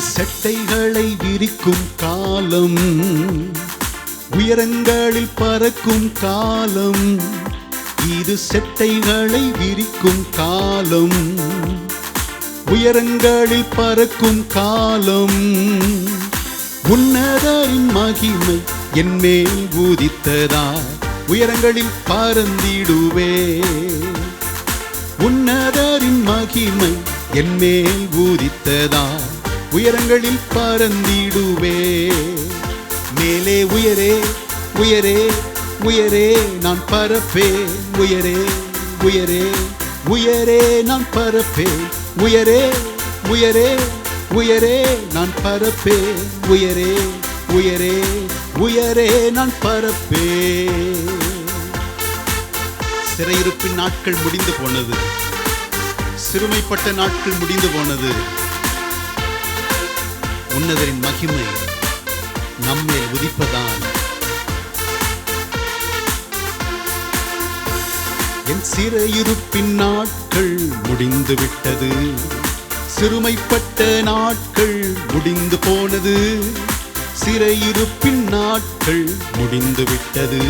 செட்டைகளை விரிக்கும் காலம். உயரங்களில் பறக்கும் காலம். இது செட்டைகளை விரிக்கும் காலம். உயரங்களில் பறக்கும் காலம். உன்னதரின் மகிமை என் மேல் ஊதித்ததா உயரங்களில் பறந்திடுவே. உன்னதரின் மகிமை என் மேல் ஊதித்ததா உயரங்களில் பறந்திடுவே. மேலே உயரே உயரே உயரே நான் பரப்பே உயரே உயரே உயரே நான் பரப்பே உயரே உயரே உயரே நான் பரப்பே உயரே உயரே உயரே நான் பரப்பே சிறையிருப்பின் நாட்கள் முடிந்து போனது. சிறுமைப்பட்ட நாட்கள் முடிந்து போனது. உன்னதரின் மகிமை நம்மை உதிப்பதான் என் சிறையிருப்பின் நாட்கள் முடிந்து விட்டது. சிறுமைப்பட்ட நாட்கள் முடிந்து போனது. சிறையிருப்பின் நாட்கள் முடிந்து விட்டது.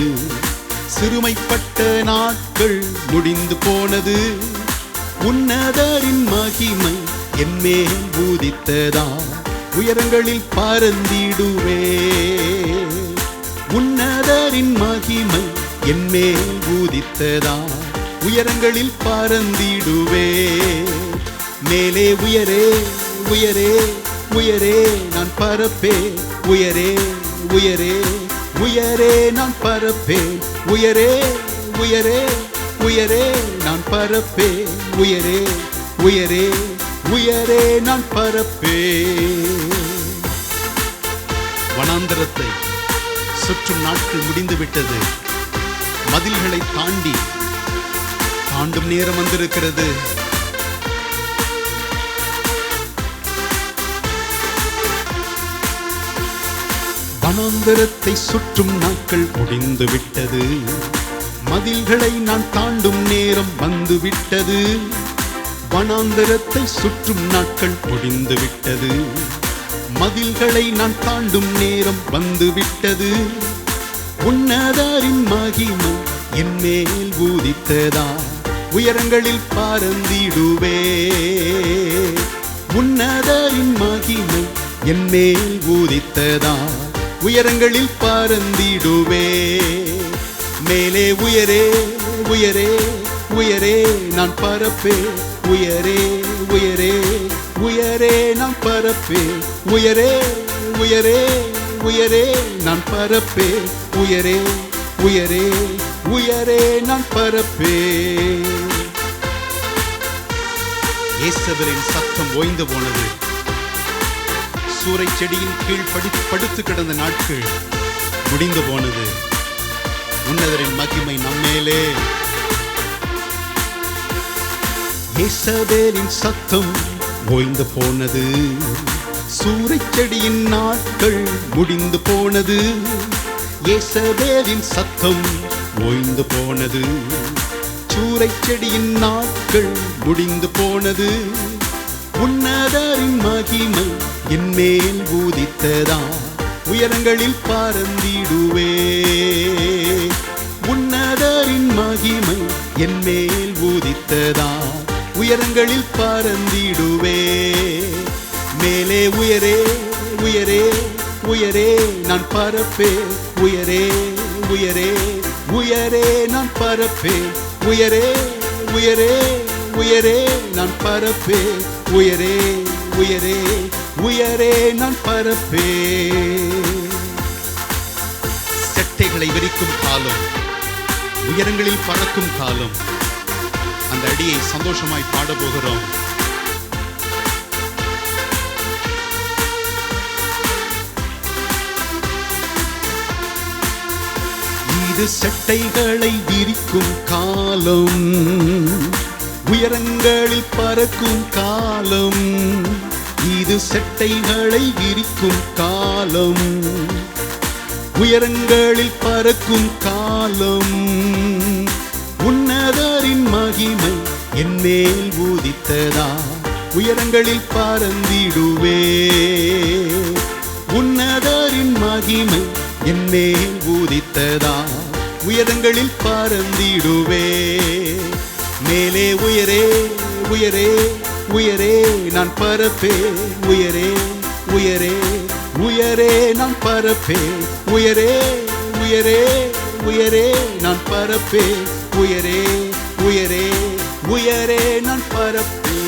சிறுமைப்பட்ட நாட்கள் முடிந்து போனது. உன்னதரின் மகிமை என் மேல் உயரங்களில் பறந்திடுவே. உன்னதரின் மகிமை என்மேல் ஊதித்ததா? உயரங்களில் பறந்திடுவே. மேலே உயரே உயரே உயரே நான் பரப்பே உயரே உயரே உயரே நான் பரப்பே உயரே உயரே உயரே நான் பரப்பே உயரே உயரே உயரே நான் பரப்பே வனாந்தரத்தை சுற்றும் நாட்கள் முடிந்து விட்டது மதில்களை தாண்டி தாண்டும் நேரம் வந்திருக்கிறது. வனாந்தரத்தை சுற்றும் நாட்கள் முடிந்து விட்டது மதில்களை நான் தாண்டும் நேரம் வந்து விட்டது வனாந்தரத்தை சுற்றும் நாட்கள் முடிந்து விட்டது மதில்களை நான் தாண்டும் நேரம் வந்து விட்டது உன்னதரின் மகிமை என் மேல் ஊதித்ததா? உயரங்களில் பாரந்திடுவே. உன்னதாரின் மகிமை என் மேல் ஊதித்ததா? உயரங்களில் பாரந்திடுவே. மேலே உயரே உயரே. உயரே நான் பரப்பே. உயரே உயரே உயரே நான் பரப்பே. உயரே உயரே உயரே நான் பரப்பே. உயரே உயரே உயரே நான் பரப்பே. இயேசவரின் சத்தம் ஓய்ந்து போனது. சூறை செடியின் கீழ் படி படுத்து கிடந்த நாட்கள் முடிந்து போனது. உன்னதரின் மகிமை நம்மேலே. இசபேலின் சத்தம் ஓய்ந்து போனது. சூறைச்செடியின் நாட்கள் முடிந்து போனது. இயேசவேலின் சத்தம் ஓய்ந்து போனது. சூறைச்செடியின் நாட்கள் முடிந்து போனது. உன்னதரின் மகிமை என்மேல் ஊதித்ததா? உயரங்களில் பறந்திடுவே. உன்னதரின் மகிமை என்மேல் ஊதித்ததா? உயரங்களில் பறந்திடுவே. மேலே உயரே உயரே உயரே நான் பரப்பே உயரே உயரே உயரே நான் பரப்பே உயரே உயரே உயரே நான் பரப்பே உயரே உயரே உயரே நான் பரப்பே செட்டைகளை விரிக்கும் காலம் உயரங்களில் பறக்கும் காலம். அந்த அடியை சந்தோஷமாய் பாட போகிறோம் இது சட்டைகளை விரிக்கும் காலம் உயரங்களில் பறக்கும் காலம். இது சட்டைகளை விரிக்கும் காலம் உயரங்களில் பறக்கும் காலம். உன்னதரின் மகிமை என் மேல் ஊதித்ததா? உயரங்களில் பறந்திடுவே. உன்னதரின் மகிமை என்னே ஊதித்ததா? உயரங்களில் பறந்திடுவே. மேலே உயரே உயரே உயரே நான் பரப்பே உயரே உயரே உயரே நான் பரப்பே உயரே உயரே உயரே நான் பரப்பே உயரே உயரே உயரே நான் பரப்பே